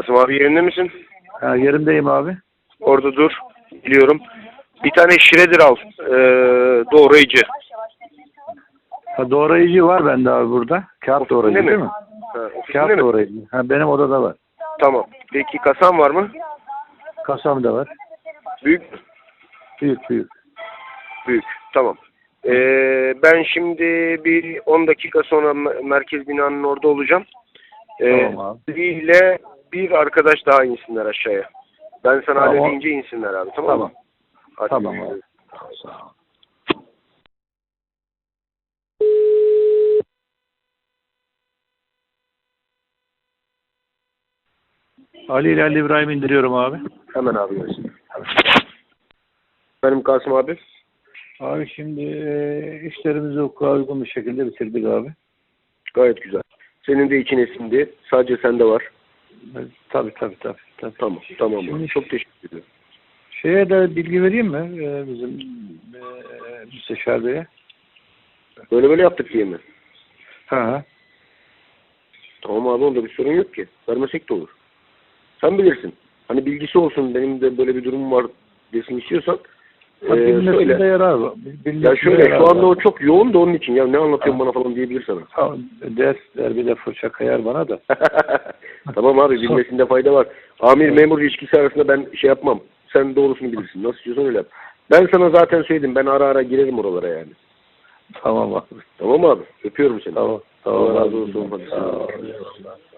Kasım abi yerinde misin? Ha, yerimdeyim abi. Orada dur. Biliyorum. Bir tane shredder al. Ee, doğrayıcı. Ha, doğrayıcı var bende abi burada. Kağıt Ofisinde doğrayıcı mi? değil mi? Ha, ofisinde Kağıt mi? doğrayıcı. Ha, benim odada var. Tamam. Peki kasam var mı? Kasam da var. Büyük mü? Büyük büyük. Büyük. Tamam. Ee, ben şimdi bir 10 dakika sonra me- merkez binanın orada olacağım. Ee, Tamam abi. İle bir arkadaş daha insinler aşağıya. Ben sana Tamam. alo deyince insinler abi. Tamam, Tamam. mı? Hadi Tamam görüşürüz. abi. Sağ ol. Ali ile Ali İbrahim indiriyorum abi. Hemen abi gelsin. Benim Kasım abi. Abi şimdi e, işlerimizi hukuka uygun bir şekilde bitirdik abi. Gayet güzel. Senin de için esindi. Sadece sende var. E, Tabii tabii tabii. tabii. Tamam. Tamam. Şimdi- Çok teşekkür ederim. Şeye de bilgi vereyim mi? E, bizim e, Müsteşar Bey'e. Böyle böyle yaptık diye mi? Ha, ha. Tamam abi onda bir sorun yok ki. Vermesek de olur. Sen bilirsin. Hani bilgisi olsun benim de böyle bir durumum var desin istiyorsan Ha, ee, bilmesinde yarar var. Bilmesinde Ya şöyle yarar şu anda var. o çok yoğun da onun için ya ne anlatıyorsun bana falan diyebilir sana. Ha, Ders der bir de fırça kayar bana da. tamam abi bilmesinde fayda var. Amir memur ilişkisi arasında ben şey yapmam. Sen doğrusunu bilirsin. Nasıl istiyorsan öyle yap. Ben sana zaten söyledim. Ben ara ara girerim oralara yani. Tamam abi. Tamam abi. Öpüyorum seni. Tamam. Tamam. Allah razı olsun. Eyvallah.